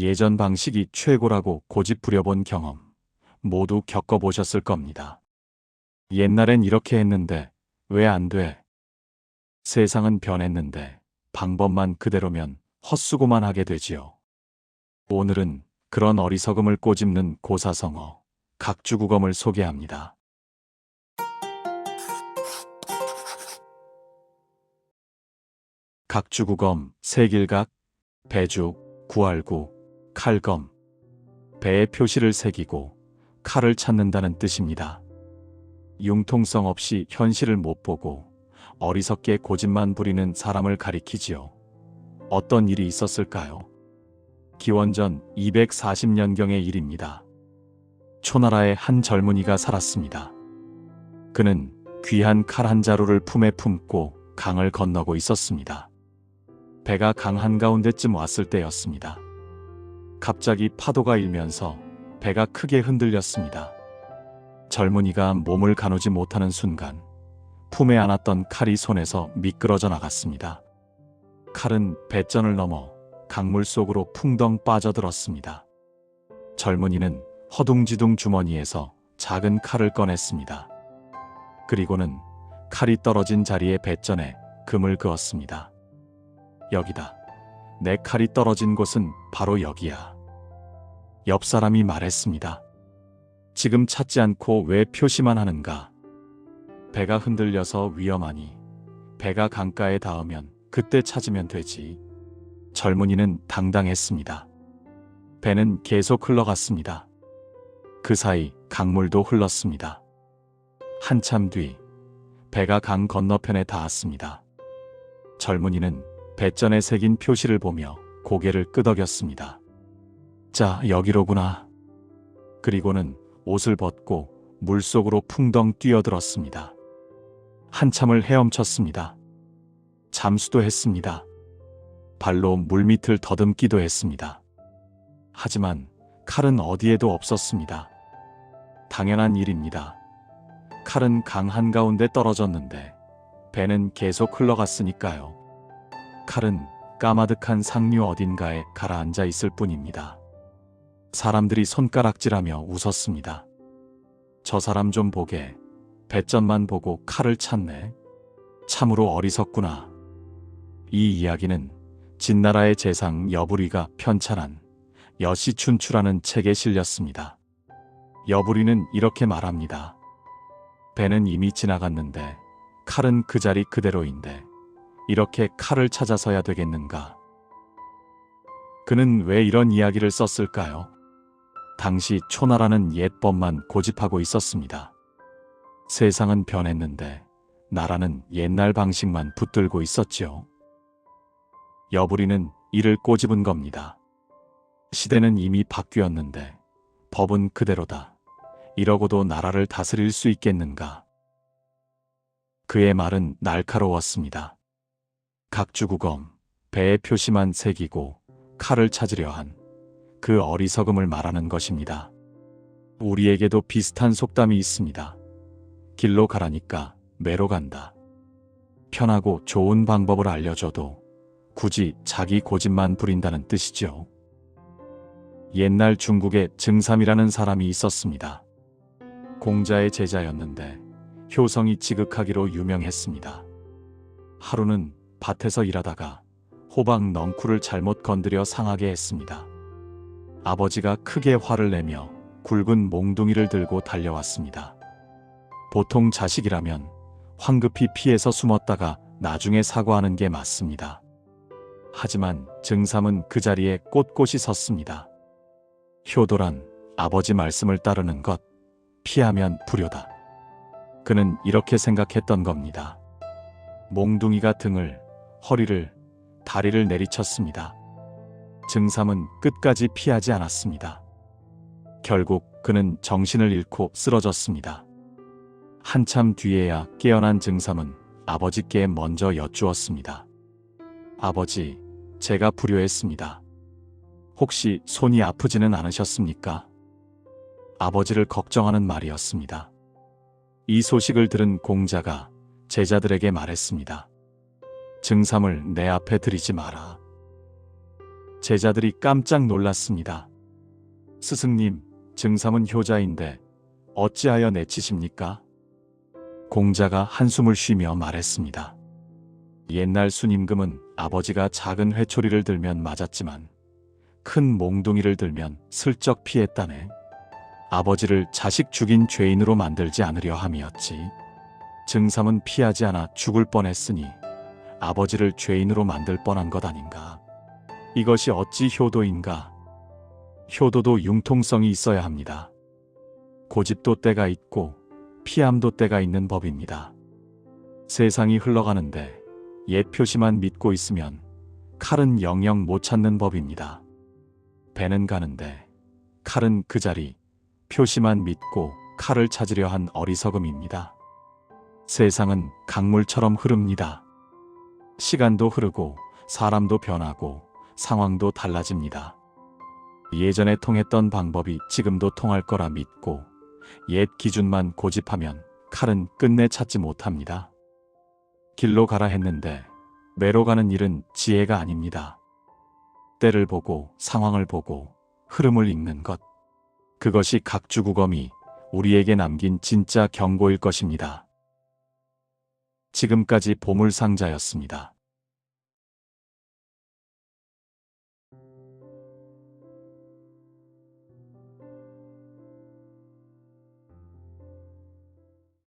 예전 방식이 최고라고 고집 부려본 경험 모두 겪어보셨을 겁니다. 옛날엔 이렇게 했는데 왜 안 돼? 세상은 변했는데 방법만 그대로면 헛수고만 하게 되지요. 오늘은 그런 어리석음을 꼬집는 고사성어, 각주국엄을 소개합니다. 각주국엄, 세길각, 배죽, 구알구, 칼검. 배에 표시를 새기고 칼을 찾는다는 뜻입니다. 융통성 없이 현실을 못 보고 어리석게 고집만 부리는 사람을 가리키지요. 어떤 일이 있었을까요? 기원전 240년경의 일입니다. 초나라에 한 젊은이가 살았습니다. 그는 귀한 칼 한 자루를 품에 품고 강을 건너고 있었습니다. 배가 강 한가운데쯤 왔을 때였습니다. 갑자기 파도가 일면서 배가 크게 흔들렸습니다. 젊은이가 몸을 가누지 못하는 순간 품에 안았던 칼이 손에서 미끄러져 나갔습니다. 칼은 배전을 넘어 강물 속으로 풍덩 빠져들었습니다. 젊은이는 허둥지둥 주머니에서 작은 칼을 꺼냈습니다. 그리고는 칼이 떨어진 자리에 배전에 금을 그었습니다. 여기다. 내 칼이 떨어진 곳은 바로 여기야. 옆 사람이 말했습니다. 지금 찾지 않고 왜 표시만 하는가? 배가 흔들려서 위험하니 배가 강가에 닿으면 그때 찾으면 되지. 젊은이는 당당했습니다. 배는 계속 흘러갔습니다. 그 사이 강물도 흘렀습니다. 한참 뒤 배가 강 건너편에 닿았습니다. 젊은이는 배전에 새긴 표시를 보며 고개를 끄덕였습니다. 자, 여기로구나. 그리고는 옷을 벗고 물속으로 풍덩 뛰어들었습니다. 한참을 헤엄쳤습니다. 잠수도 했습니다. 발로 물밑을 더듬기도 했습니다. 하지만 칼은 어디에도 없었습니다. 당연한 일입니다. 칼은 강 한가운데 떨어졌는데 배는 계속 흘러갔으니까요. 칼은 까마득한 상류 어딘가에 가라앉아 있을 뿐입니다. 사람들이 손가락질하며 웃었습니다. 저 사람 좀 보게. 배전만 보고 칼을 찾네. 참으로 어리석구나. 이 이야기는 진나라의 재상 여부리가 편찬한 여시춘추라는 책에 실렸습니다. 여부리는 이렇게 말합니다. 배는 이미 지나갔는데 칼은 그 자리 그대로인데 이렇게 칼을 찾아서야 되겠는가? 그는 왜 이런 이야기를 썼을까요? 당시 초나라는 옛법만 고집하고 있었습니다. 세상은 변했는데 나라는 옛날 방식만 붙들고 있었지요. 여부리는 이를 꼬집은 겁니다. 시대는 이미 바뀌었는데 법은 그대로다. 이러고도 나라를 다스릴 수 있겠는가? 그의 말은 날카로웠습니다. 각주국엄, 배의 표시만 새기고 칼을 찾으려 한 그 어리석음을 말하는 것입니다. 우리에게도 비슷한 속담이 있습니다. 길로 가라니까 매로 간다. 편하고 좋은 방법을 알려줘도 굳이 자기 고집만 부린다는 뜻이죠. 옛날 중국에 증삼이라는 사람이 있었습니다. 공자의 제자였는데 효성이 지극하기로 유명했습니다. 하루는 밭에서 일하다가 호박 넝쿨을 잘못 건드려 상하게 했습니다. 아버지가 크게 화를 내며 굵은 몽둥이를 들고 달려왔습니다. 보통 자식이라면 황급히 피해서 숨었다가 나중에 사과하는 게 맞습니다. 하지만 증삼은 그 자리에 꼿꼿이 섰습니다. 효도란 아버지 말씀을 따르는 것, 피하면 불효다. 그는 이렇게 생각했던 겁니다. 몽둥이가 등을, 허리를, 다리를 내리쳤습니다. 증삼은 끝까지 피하지 않았습니다. 결국 그는 정신을 잃고 쓰러졌습니다. 한참 뒤에야 깨어난 증삼은 아버지께 먼저 여쭈었습니다. 아버지, 제가 불효했습니다. 혹시 손이 아프지는 않으셨습니까? 아버지를 걱정하는 말이었습니다. 이 소식을 들은 공자가 제자들에게 말했습니다. 증삼을 내 앞에 들이지 마라. 제자들이 깜짝 놀랐습니다. 스승님, 증삼은 효자인데 어찌하여 내치십니까? 공자가 한숨을 쉬며 말했습니다. 옛날 순임금은 아버지가 작은 회초리를 들면 맞았지만 큰 몽둥이를 들면 슬쩍 피했다네. 아버지를 자식 죽인 죄인으로 만들지 않으려 함이었지. 증삼은 피하지 않아 죽을 뻔했으니 아버지를 죄인으로 만들 뻔한 것 아닌가. 이것이 어찌 효도인가? 효도도 융통성이 있어야 합니다. 고집도 때가 있고 피함도 때가 있는 법입니다. 세상이 흘러가는데 옛 표시만 믿고 있으면 칼은 영영 못 찾는 법입니다. 배는 가는데 칼은 그 자리 표시만 믿고 칼을 찾으려 한 어리석음입니다. 세상은 강물처럼 흐릅니다. 시간도 흐르고 사람도 변하고 상황도 달라집니다. 예전에 통했던 방법이 지금도 통할 거라 믿고 옛 기준만 고집하면 칼은 끝내 찾지 못합니다. 길로 가라 했는데 매로 가는 일은 지혜가 아닙니다. 때를 보고 상황을 보고 흐름을 읽는 것. 그것이 각주국엄이 우리에게 남긴 진짜 경고일 것입니다. 지금까지 보물상자였습니다.